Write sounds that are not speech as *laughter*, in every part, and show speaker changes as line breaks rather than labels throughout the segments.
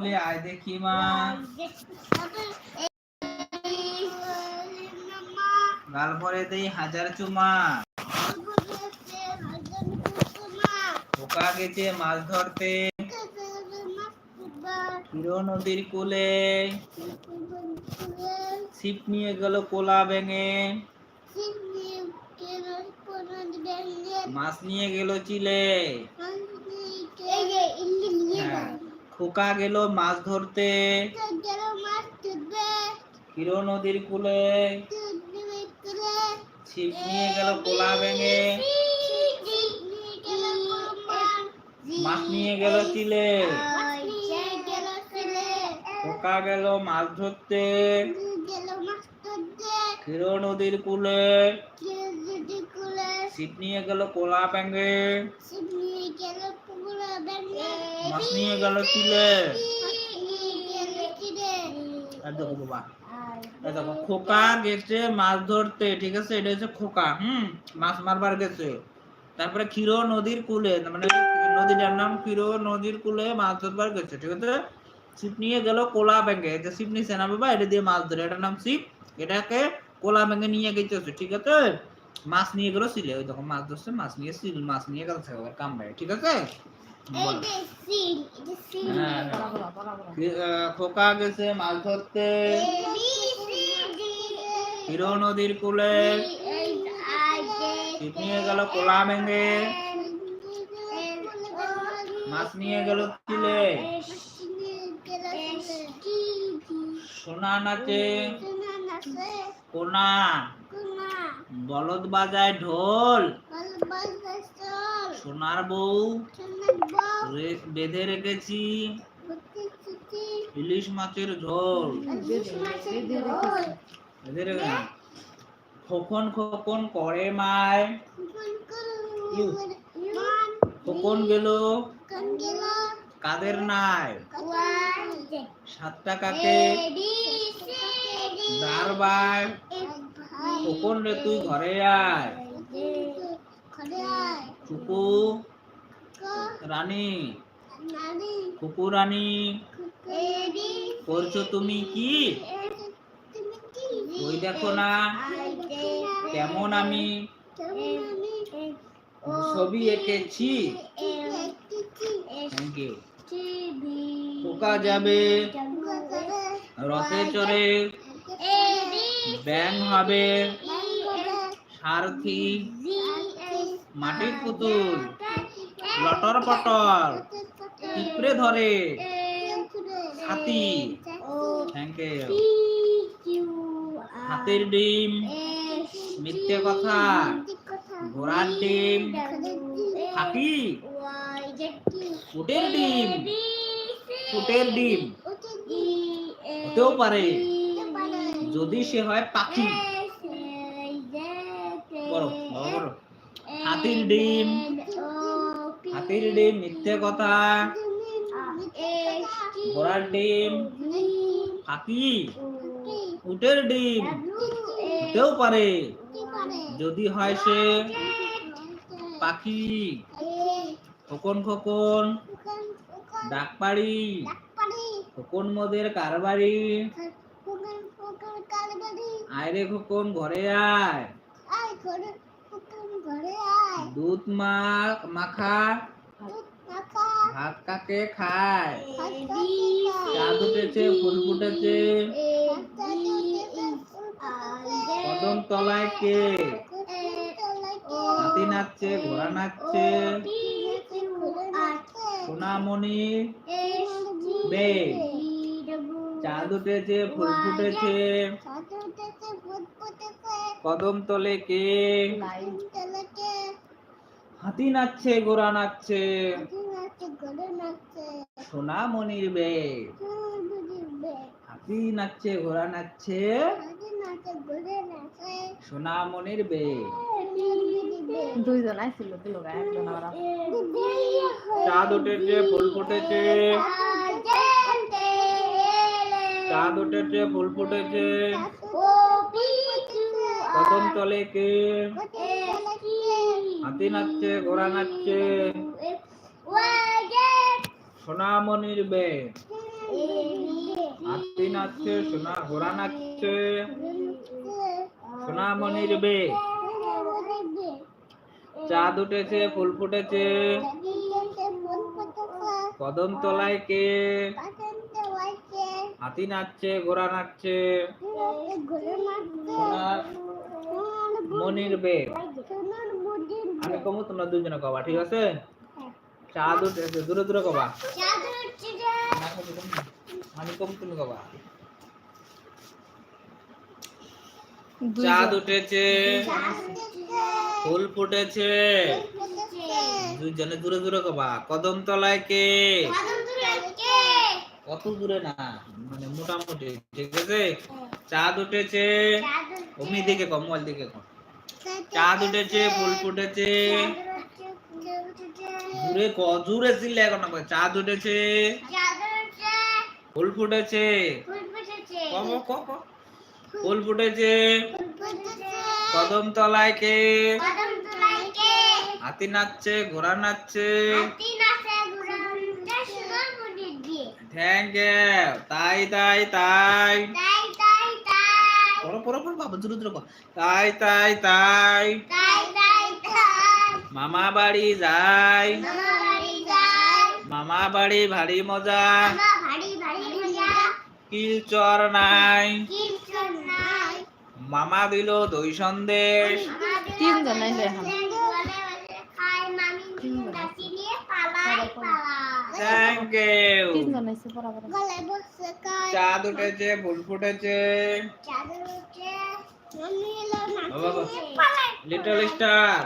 বলে আয় দেখি মা। গাল ভরে দেই হাজার চুমা। পোকা গেছে মাছ ধরতে। হিরো নদীর কুলে। ছিপ নিয়ে গেল কোলা ভেঙে মাছ নিয়ে গেল চিলে। খোকা গেল, মাছ ধরতে। হিরো নদীর কুলে। ছিপ নিয়ে গেল কোলা ভেঙে। মাছ নিয়ে গেল চিলে খোকা গেল মাছ ধরতে। হিরো নদীর কুলে। ছিপ নিয়ে গেল কোলা ভেঙে মাছ নিয়ে গেল চিলে। দেখো বাবা। দেখো খোকা গেছে মাছ ধরতে ঠিক আছে? এটা হচ্ছে খোকা হুম? মাছ মারবার গেছে। তারপরে ক্ষীর নদীর কুলে মানে নদীটার নাম ক্ষীর নদীর কুলে মাছ ধরবার গেছে ঠিক আছে? ছিপ নিয়ে গেল কোলা ব্যাঙ্গে যে ছিপ নিছে না বাবা এটা দিয়ে মাছ ধরে। এটার নাম ছিপ এটাকে কোলা ব্যাঙ্গে নিয়ে গেছে ঠিক আছে? মাছ নিয়ে গেল সিলে ওই দেখো মাছ ধরছে মাছ নিয়ে সিল মাছ নিয়ে গেছে আবার কাম ভাই ঠিক আছে। হ্যাঁ, হ্যাঁ। খোকা গেছে মাছ ধরতে। ক্ষীর নদীর কুলে। ছিপ নিয়ে গেল কোলা ব্যাঙ্গে মাছ নিয়ে গেল চিলে সোনা নাচে। কোনা। বলদ বাজায় ঢোল। সোনার বউ। রে- বেঁধে রেখেছি। ইলিশ মাছের ঝোল। বেঁধে রেখে খোকন খোকন করে মায়। খোকন গেল। কাদের নাই? সাতটা কাকে? দারবার খোকন রে তুই ঘরে আয়। চুপু, রানী কুকু রানী, করছ তুমি কি? ওই দেখো না, কেমন আমি? ছবি এঁকেছি। থ্যাংক ইউ পোকা যাবে, রথে চড়ে ব্যাং হবে সারথি মাটির পুতুল, লটর পটর পিঁপড়ে ধরে হাতি থ্যাংক ইউ হাতির ডিম, মিথ্যে কথা, ঘোড়ার ডিম হাতি উটের ডিম উটের ডিম, হতেও পারে। যদি সে হয় পাখি। হাতির ডিম। হাতির ডিম, মিথ্যে কথা। ঘোড়ার ডিম। পাখি। উটের ডিম। হতেও পারে। যদি হয় সে পাখি। খোকন খোকন। ডাকপাড়ি খোকন মোদের কারবারি। আয়রে খোকন ঘরে আয়। দুধ মা মাখা। ভাত কাকে খায়? চাঁদ উঠেছে ফুল ফুটেছে। কদম তলায় কে? হাতি নাচছে ঘোড়া নাচছে। সোনামণি। বে। চাঁদ উঠেছে ফুল ফুটেছে। কদম তলে কে? হাতি নাচছে ঘোড়া নাচছে। সোনামণির বে হাতি নাচছে ঘোড়া নাচছে। সোনামণির বে
দুইজন আইছিল দিল একজন আবার
চাঁদ উঠেছে ফুল ফুটেছে। চাঁদ উঠেছে ফুল ফুটেছে। কদম তলে কে হাতি নাচছে ঘোড়া নাচছে সোনামণির বে হাতি নাচছে সোনা ঘোড়া নাচছে সোনামণির বে চাঁদ উঠেছে ফুল ফুটেছে। কদম তলায় কে হাতি নাচছে ঘোড়া নাচছে মনির বে আমি কমু তোমরা দুজনে কবা ঠিক আছে? চাঁদ উঠেছে দূরে দূরে কবা। আমি কম তুমি কবা। চাঁদ উঠেছে ফুল ফুটেছে। দুজনে দূরে দূরে কবা। কদম তলায় কে? কত দূরে না মানে মোটামুটি ঠিক আছে? চাঁদ উঠেছে অমনি দিকে কম মোবাইল দিকে কম। চাঁদ উঠেছে, ফুল ফুটেছে। চিল্লে এখন চাঁদ উঠেছে, ফুল ফুটেছে। ফুল ফুটেছে, কদম তলায় কে? হাতি নাচছে, ঘোড়া নাচছে। থ্যাংক ইউ তাই তাই তাই। পড়ো পড়ো পড়ো বাবা দ্রুত। তাই তাই তাই। মামা বাড়ি যাই। মামা বাড়ি ভারী মজা। কিল চর নাই। মামা দিল দই সন্দেশ।
তিনজন নাইলে এখন
থ্যাংক ইউ চাঁদ উঠেছে ফুল ফুটেছে।
Little star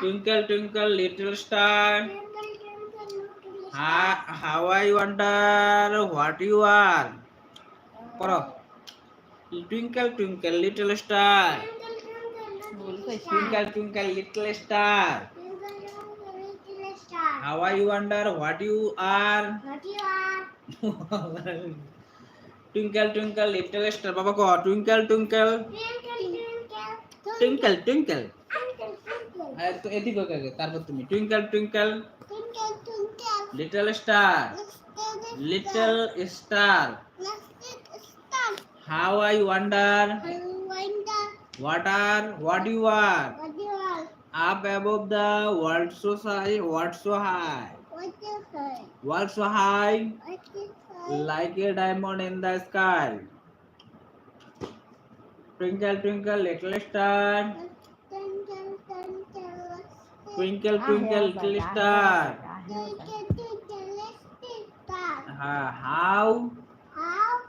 twinkle twinkle little star how I wonder what you are পড়ো twinkle twinkle
little star
twinkle twinkle little star how I wonder what you are *laughs* twinkle twinkle little star বাবা কো twinkle twinkle twinkle twinkle তো এদিকে আগে তারপর তুমি twinkle twinkle little star little star how I wonder what are what you are up above the world so high what so high. What so high like a diamond in the sky. Twinkle twinkle little star. Twinkle twinkle little star. uh, how?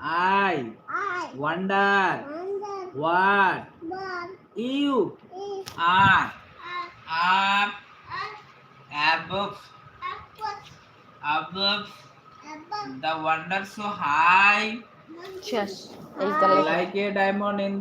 I. Wonder. What? You. Are ab above. Above. The wonder so high.
Yes.
Like a diamond in